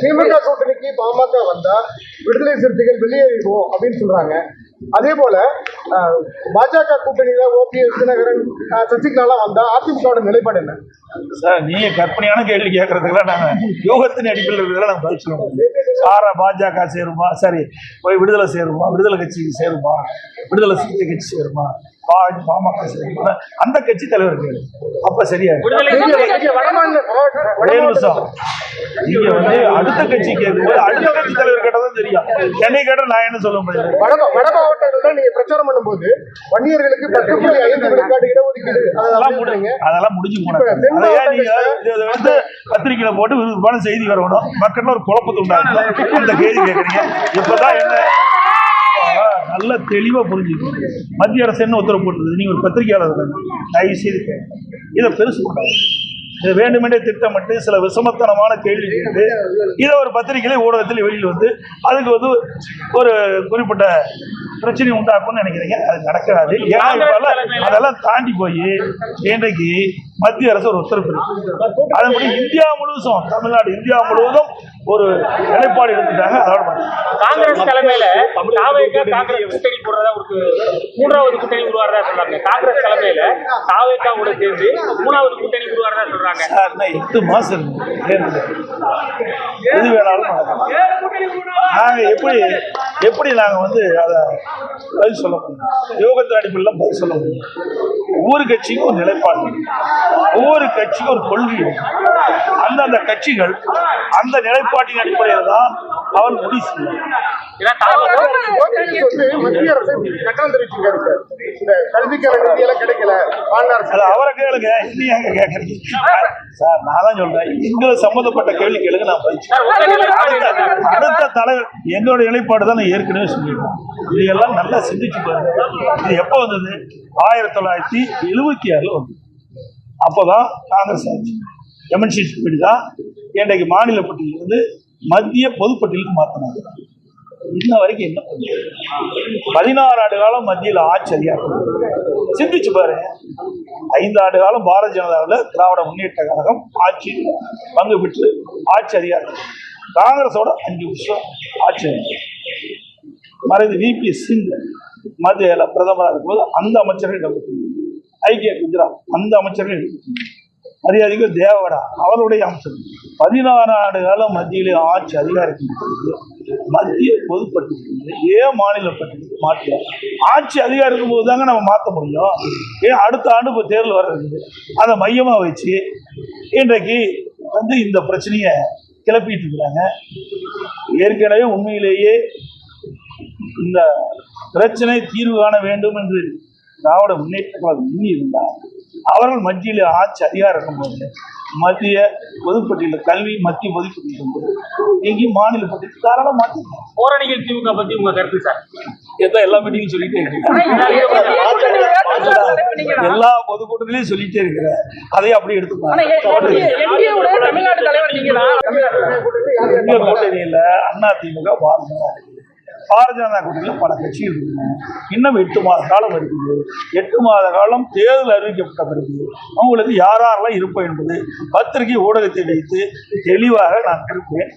திமுக கூட்டணிக்கு பாமக வந்தா விடுதலை சிறுத்தைகள் வெளியேறிடுவோம் அப்படின்னு சொல்றாங்க. அதே போல பாஜக கூட்டணியில ஓபிஎஸ் தினகரன் சசிகலாலாம் வந்தா அதிமுகவோட நிலைப்பாடு என்ன? சார் நீங்க கற்பனையான கேள்வி கேட்கறதுக்கெல்லாம் நாங்க யோகத்தின் அடிப்படையில் இருக்கிறதெல்லாம் நாங்க பதில் சொல்ல முடியும் சாரா பாஜக சேருமா? சரி போய் விடுதலை சேருமா? விடுதலை கட்சி சேருமா? விடுதலை சிறுத்தை கட்சி சேருமா? பாமக சேருமா? அந்த கட்சி தலைவர் கேளு அப்ப சரியா நிமிஷம். நீங்க வந்து அடுத்த கட்சி கேட்கும்போது அடுத்த கட்சி தலைவர் கேட்டதான் தெரியும். என்னை கேட்ட நான் என்ன சொல்ல முடியாது வட வட மாவட்டங்கள்ல நீங்க பிரச்சாரம் பண்ணும்போது வன்னியர்களுக்கு பத்து புள்ளி ஐந்து விழுக்காடு இடஒதுக்கீடு அதெல்லாம் அதெல்லாம் முடி முடிங்க அதெல்லாம் முடிஞ்சு வந்து பத்திரிக்கையில போட்டு விருப்பமான செய்தி வரணும். மக்கள் ஒரு குழப்பத்தை உண்டாக்கணும் இந்த கேள்வி கேட்குறீங்க இப்பதான் என்ன? நல்ல தெளிவா புரிஞ்சுக்கணும். மத்திய அரசு என்ன உத்தரவு போட்டுருது நீங்க ஒரு பத்திரிகையாளர். தயவு செய்து. இதை பெருசு இது வேண்டுமென்றே திட்டமிட்டு சில விசமத்தனமான கேள்வி கேட்டு இதை ஒரு பத்திரிகையில ஊடகத்தில் வெளியில் வந்து அதுக்கு வந்து ஒரு குறிப்பிட்ட பிரச்சனை உண்டாக்கும்னு நினைக்கிறீங்க? அது நடக்காது. அதெல்லாம் தாண்டி போய் இன்றைக்கு மத்திய அரசு ஒரு உத்தரவு இருக்கு அதன்படி இந்தியா முழுவதும் தமிழ்நாடு இந்தியா முழுவதும் ஒரு நிலைப்பாடு எடுத்துட்டாங்க. அதோட. காங்கிரஸ் தலைமையில காங்கிரஸ் கூட்டணி போடுறதா ஒரு மூன்றாவது கூட்டணி உருவாறதா சொல்றாங்க. காங்கிரஸ் தலைமையில தாவேக்கா கூட சேர்ந்து மூணாவது கூட்டணி உருவாறதா சொல்றாங்க. சார், எட்டு மாசம் எது வேணாலும் நாங்க எப்படி எப்படி நாங்க வந்து அதை பதில் சொல்ல முடியும்? யோகத்தின் அடிப்படையில் பதில் சொல்ல முடியும். ஒவ்வொரு கட்சிக்கும் ஒரு நிலைப்பாடு. ஒவ்வொரு கட்சிக்கும் ஒரு கொள்கை. அந்தந்த கட்சிகள் அந்த நிலைப்பாட்டின் அடிப்படையில் தான் அவன் வந்து மத்திய அரசு கட்டணம் தெரிவிச்சிருக்காரு சார். இந்த கல்விக்கான கிடைக்கல. அவரை கேளுங்க. கேட்கறீங்க சார் நான் தான் சொல்றேன். எங்களை சம்மந்தப்பட்ட கேள்வி கேளுங்க நான் பதில்? அடுத்த- தலைவர் என்னோட நிலைப்பாடு தான் நான் ஏற்கனவே சொல்லியிருக்கேன். இதையெல்லாம் நல்லா சிந்திச்சு பாருங்க. இது எப்போ வந்தது? ஆயிரத்தி தொள்ளாயிரத்தி எழுபத்தி ஆறுல வந்தது. அப்போதான் காங்கிரஸ் ஆட்சி எம்என்சி படி தான். இன்றைக்கு மாநில பட்டியலிருந்து மத்திய பொதுப்பட்டியலுக்கு மாற்றினாங்க இன்ன வரைக்கும் என்ன பண்ணல. பதினாறு ஆண்டு காலம் மத்தியில் ஆச்சரியா சிந்திச்சு பாருங்க. ஐந்து ஆண்டு காலம் பாரதிய ஜனதாவில் திராவிட முன்னேற்ற கழகம் ஆட்சி பங்கு பெற்று ஆட்சி அதிகாரம். காங்கிரஸோட அஞ்சு வருஷம் ஆச்சரியம் மறைந்த விபி சிங் மத்தியில் பிரதமராக இருக்கும்போது அந்த அமைச்சர்கள் இடம்பெற்று ஐக்கிய குஜராத் அந்த அமைச்சர்கள் மரியாதைக்கு தேவடா அவருடைய அமைச்சர்கள் பதினாறு ஆண்டு காலம் மத்தியிலே ஆட்சி அதிகாரத்தின் பொழுது மத்திய பொதுப்பட்டு ஏன் மாநிலப்பட்டு மாற்றலாம் ஆட்சி அதிகாரம் இருக்கும்போது தாங்க நம்ம மாற்ற முடியும். ஏன் அடுத்த ஆண்டு இப்போ தேர்தல் வர்றது அதை மையமாக வச்சு இன்றைக்கு வந்து இந்த பிரச்சனையை கிளப்பிட்டு இருக்கிறாங்க. ஏற்கனவே உண்மையிலேயே இந்த பிரச்சனை தீர்வு காண வேண்டும் என்று திராவிட முன்னேற்ற கழகம் எண்ணி இருந்தால் அவர்கள் மத்தியில் ஆட்சி அதிகாரம் இருக்கும்போது மத்திய பொதுப்பட்டியலில் கல்வி மத்திய பொதுப்பட்டியல் இருந்தது எங்கேயும் மாநில பட்டியல் தாராளம் மாற்றிக்கலாம் போராளிகள் திமுக பத்தி உங்க கருத்து சார் எல்லாம் எல்லா மீட்டிங்கும் சொல்லிட்டே இருக்கேன் எல்லா பொதுக்கூட்டத்திலையும் சொல்லிட்டே இருக்கிறேன் அதையும் அப்படியே எடுத்துப்பாங்க தமிழ்நாடு தலைவர் நீங்க எங்க கூட்டணியில் அண்ணா திமுக இருக்குது. பாரதிய ஜனதா கூட்டணியில் பல கட்சிகள் இருக்குது இன்னும் எட்டு மாத காலம் இருக்குது. எட்டு மாத காலம் தேர்தல் அறிவிக்கப்பட்ட பிறகு அவங்களுக்கு யாரெல்லாம் இருப்போம் என்பது பத்திரிகை ஊடகத்தை வைத்து தெளிவாக நான் இருப்பேன்